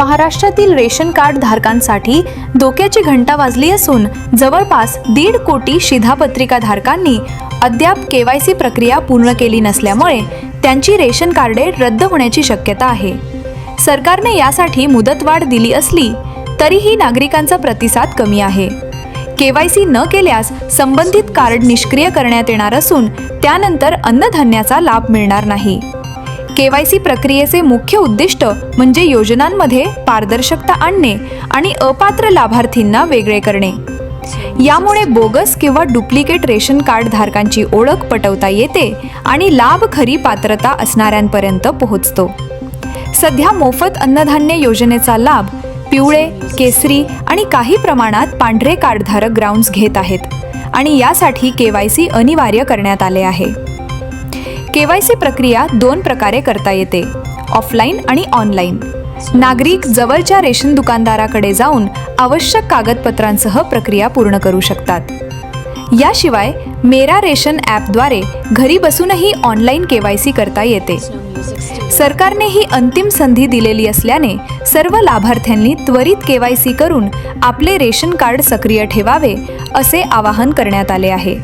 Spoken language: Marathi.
महाराष्ट्रातील रेशन कार्ड धारकांसाठी धोक्याची घंटा वाजली असून जवळपास दीड कोटी शिधापत्रिका धारकांनी अद्याप सी प्रक्रिया पूर्ण केली नसल्यामुळे त्यांची रेशन कार्डे रद्द होण्याची शक्यता आहे. सरकारने यासाठी मुदतवाढ दिली असली तरीही नागरिकांचा प्रतिसाद कमी आहे. के वाय सी न केल्यास संबंधित कार्ड निष्क्रिय करण्यात येणार असून त्यानंतर अन्नधान्याचा लाभ मिळणार नाही. केवायसी प्रक्रियेचे मुख्य उद्दिष्ट म्हणजे योजनांमध्ये पारदर्शकता आणणे आणि अपात्र लाभार्थींना वेगळे करणे. यामुळे बोगस किंवा डुप्लिकेट रेशन कार्ड धारकांची ओळख पटवता येते आणि लाभ खरी पात्रता असणाऱ्यांपर्यंत पोहोचतो. सध्या मोफत अन्नधान्य योजनेचा लाभ पिवळे केसरी आणि काही प्रमाणात पांढरे कार्डधारक ग्राउंड्स घेत आहेत आणि यासाठी केवायसी अनिवार्य करण्यात आले आहे. केवायसी प्रक्रिया दोन प्रकारे करता येते ऑफलाईन आणि ऑनलाईन. नागरिक जवळच्या रेशन दुकानदाराकडे जाऊन आवश्यक कागदपत्रांसह प्रक्रिया पूर्ण करू शकतात. याशिवाय मेरा रेशन ॲपद्वारे घरी बसूनही ऑनलाईन केवायसी करता येते. सरकारने ही अंतिम संधी दिलेली असल्याने सर्व लाभार्थ्यांनी त्वरित केवायसी करून आपले रेशन कार्ड सक्रिय ठेवावे असे आवाहन करण्यात आले आहे.